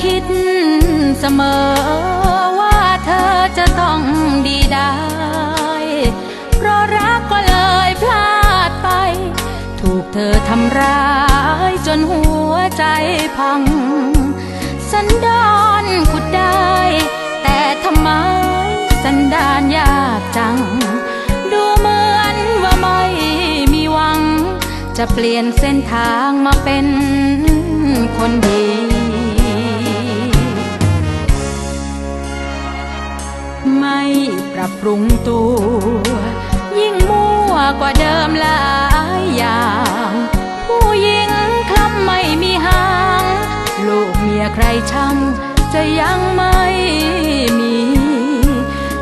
คิดเสมอว่าเธอจะต้องดีได้ เพราะรักก็เลยพลาดไป ถูกเธอทำร้ายจนหัวใจพัง สันดานขุดได้ แต่ทำไมสันดานยากจัง ดูเหมือนว่าไม่มีหวัง จะเปลี่ยนเส้นทางมาเป็นคนดี ไม่ปรับปรุงตัว ยิ่งมั่วกว่าเดิมหลายอย่าง ผู้หญิงคล้ำไม่มีหาง ลูกเมียใครช่างจะยังไม่มี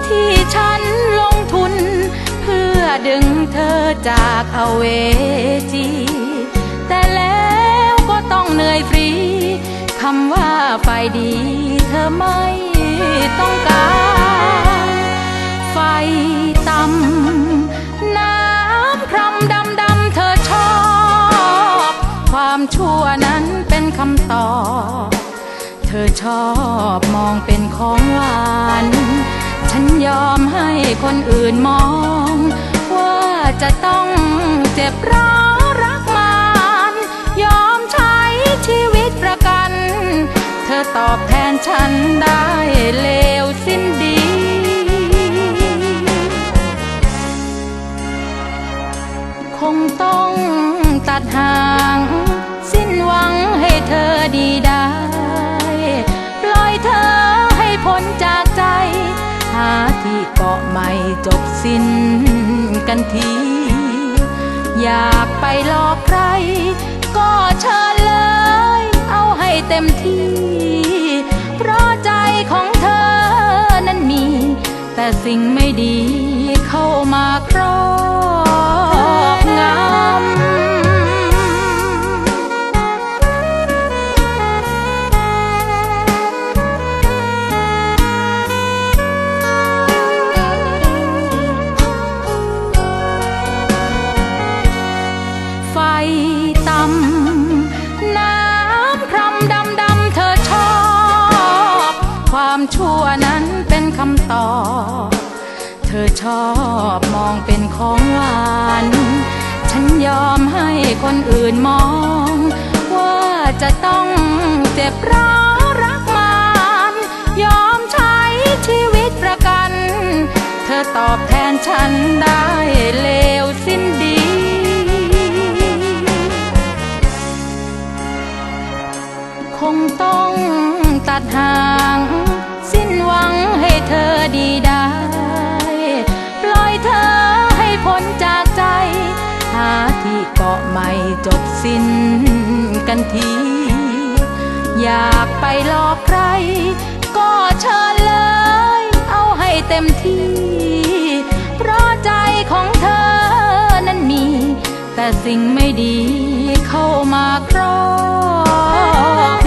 ที่ฉันลงทุน เพื่อดึงเธอจากเอาเวจีแต่แล้วก็ต้องเหนื่อยฟรีคำว่าฝ่ายดีเธอไม่ต้องการ ต่ำน้ำพรำดำดำเธอชอบ ความชั่วนั้นเป็นคำตอบ เธอชอบมองเป็นของหวาน ฉันยอมให้คนอื่นมอง ว่าจะต้องเจ็บร้าวรักมันยอมใช้ชีวิตประกันเธอตอบแทนฉันได้ ให้จบสิ้นกันที อยากไปหลอกใคร ก็เชิญเลย เอาให้เต็มที่ เพราะใจของเธอนั้นมี แต่สิ่งไม่ดีเข้ามาครอบ ชั่วนั้นเป็นคำตอบ เธอชอบมองเป็นของหวาน ฉันยอมให้คนอื่นมอง ว่าจะต้องเจ็บร้าวรักมันยอมใช้ชีวิตประกัน เธอตอบแทนฉันได้เลวสิ้นดีคงต้องตัดห่าง เธอดีได้ ปล่อยเธอให้พ้นจากใจ หาที่เกาะใหม่จบสิ้นกันที อยากไปหลอกใคร ก็เชิญเลย เอาให้เต็มที่ เพราะใจของเธอนั้นมี แต่สิ่งไม่ดีเข้ามาครอบ